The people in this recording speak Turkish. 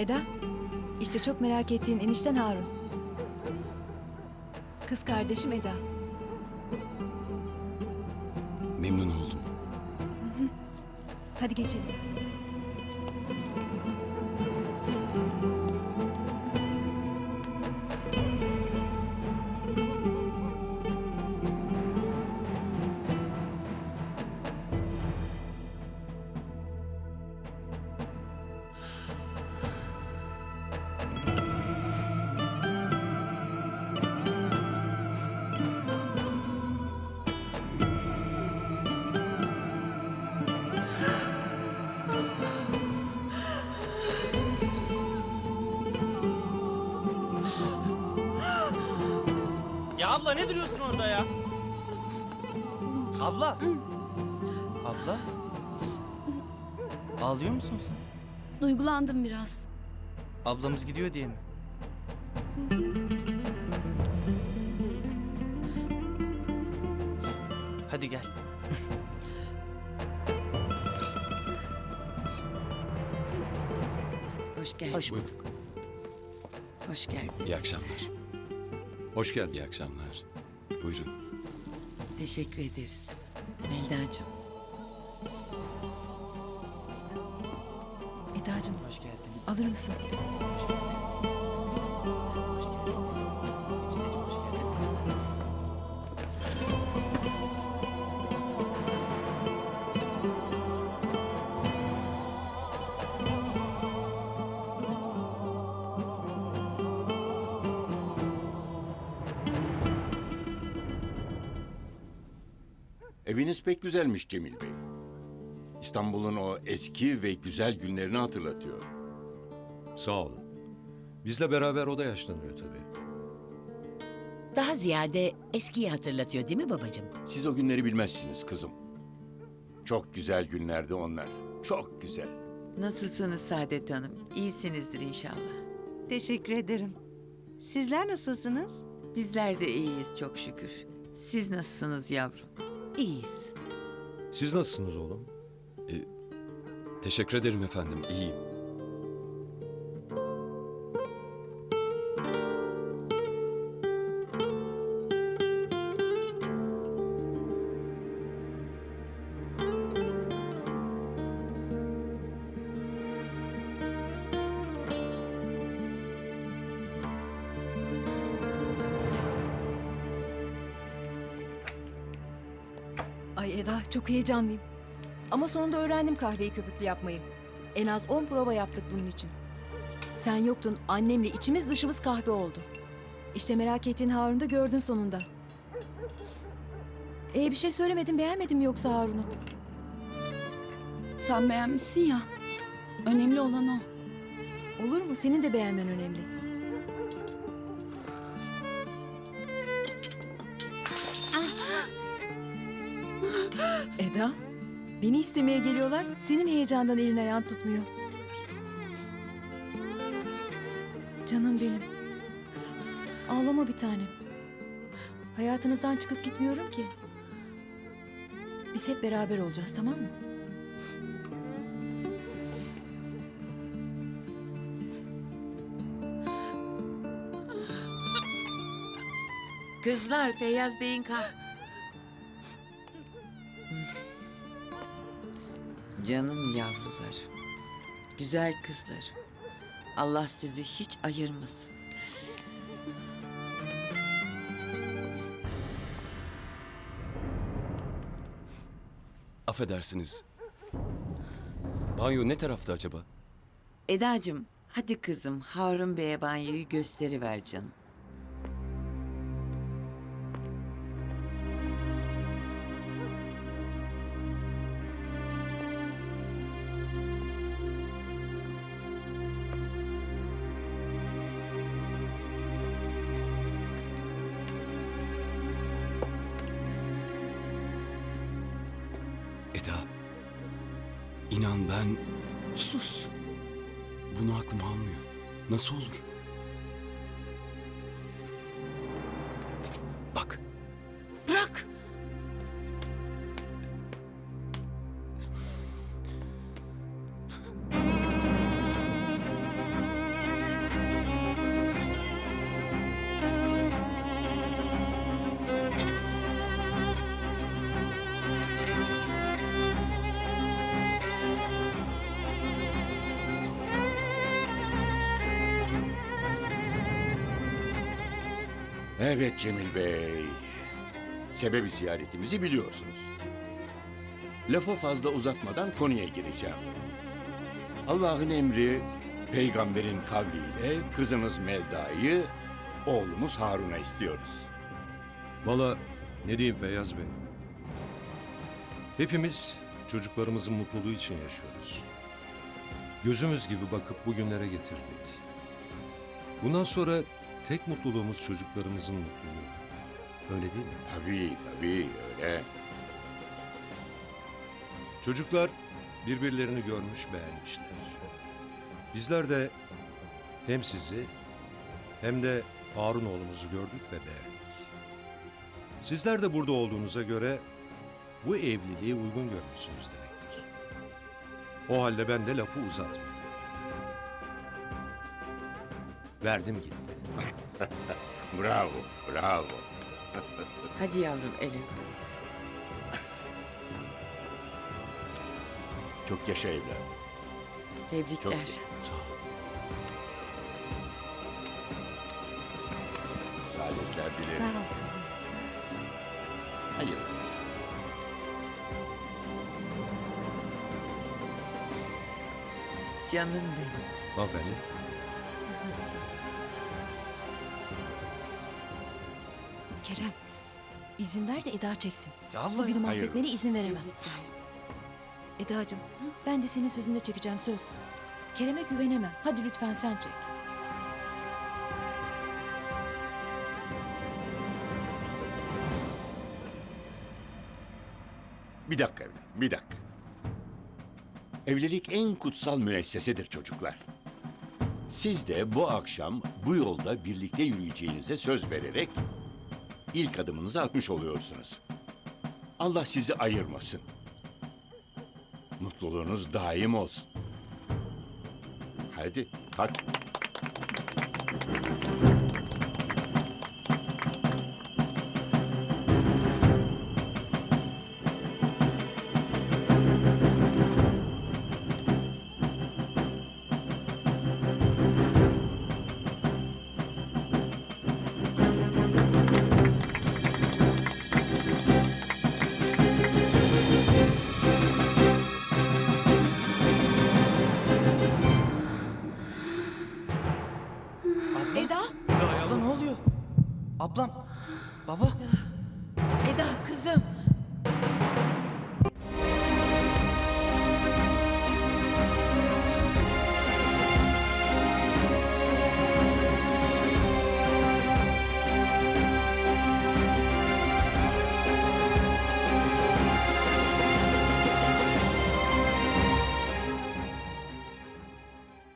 Eda, işte çok merak ettiğin enişten Harun. Kız kardeşim Eda. Memnun oldum. Hadi geçelim. Abla ne duruyorsun orada ya? Abla. Abla. Ağlıyor musun sen? Duygulandım biraz. Ablamız gidiyor diye mi? Hadi gel. Hoş geldin. Hoş bulduk. Hoş geldin. İyi akşamlar. Hoş geldin. İyi akşamlar. Buyurun. Teşekkür ederiz. Melda'cığım. Eda'cığım Hoş geldiniz. alır mısın? Hoş geldiniz. Eviniz pek güzelmiş Cemil Bey. İstanbul'un o eski ve güzel günlerini hatırlatıyor. Sağ olun. Bizle beraber o da yaşlanıyor tabii. Daha ziyade eskiyi hatırlatıyor değil mi babacığım? Siz o günleri bilmezsiniz kızım. Çok güzel günlerdi onlar. Çok güzel. Nasılsınız Saadet Hanım? İyisinizdir inşallah. Teşekkür ederim. Sizler nasılsınız? Bizler de iyiyiz çok şükür. Siz nasılsınız yavrum? İyiyiz. Siz nasılsınız oğlum? Teşekkür ederim efendim. İyiyim. Ay Eda çok heyecanlıyım. Ama sonunda öğrendim kahveyi köpüklü yapmayı. En az 10 prova yaptık bunun için. Sen yoktun annemle içimiz dışımız kahve oldu. İşte merak ettiğin Harun'u da gördün sonunda. Ee bir şey söylemedin beğenmedin mi yoksa Harun'u? Sen beğenmişsin ya. Önemli olan o. Olur mu? Senin de beğenmen önemli. Eda, beni istemeye geliyorlar. Senin heyecandan elin ayağın tutmuyor. Canım benim. Ağlama bir tanem. Hayatınızdan çıkıp gitmiyorum ki. Biz hep beraber olacağız tamam mı? Kızlar Feyyaz Bey'in kah... Canım yavrular. Güzel kızlar. Allah sizi hiç ayırmasın. Affedersiniz. Banyo ne tarafta acaba? Edacığım hadi kızım Harun Bey'e banyoyu gösteriver canım. Eda. İnan ben Sus. bunu aklım almıyor. Nasıl olur? Evet Cemil Bey. Sebebi ziyaretimizi biliyorsunuz. Lafı fazla uzatmadan konuya gireceğim. Allah'ın emri, peygamberin kavliyle kızınız Melda'yı oğlumuz Harun'a istiyoruz. Valla ne diyeyim Feyyaz Bey. Hepimiz çocuklarımızın mutluluğu için yaşıyoruz. Gözümüz gibi bakıp bugünlere getirdik. Bundan sonra tek mutluluğumuz çocuklarımızın mutluluğu. Öyle değil mi? Tabii tabii öyle. Çocuklar birbirlerini görmüş beğenmişler. Bizler de hem sizi hem de Harun oğlumuzu gördük ve beğendik. Sizler de burada olduğunuza göre bu evliliği uygun görmüşsünüz demektir. O halde ben de lafı uzatmayayım. Verdim gitti. Bravo, bravo. Hadi yavrum Elif. Çok yaşa evladım. Çok Tebrikler. yaşa. Sağ ol. Saadetler dilerim. Sağ ol kızım. Hayır. Canım benim. Hanımefendi. İzin ver de Eda çeksin. Ya abla Bugünü Hayır. mahvetmene izin veremem. Eda'cığım, ben de senin sözünde çekeceğim söz. Kerem'e güvenemem. Hadi lütfen sen çek. Bir dakika evladım, bir dakika. Evlilik en kutsal müessesedir çocuklar. Siz de bu akşam bu yolda birlikte yürüyeceğinize söz vererek ilk adımınızı atmış oluyorsunuz. Allah sizi ayırmasın. Mutluluğunuz daim olsun. Hadi, hadi. Ablam. Baba. Eda kızım.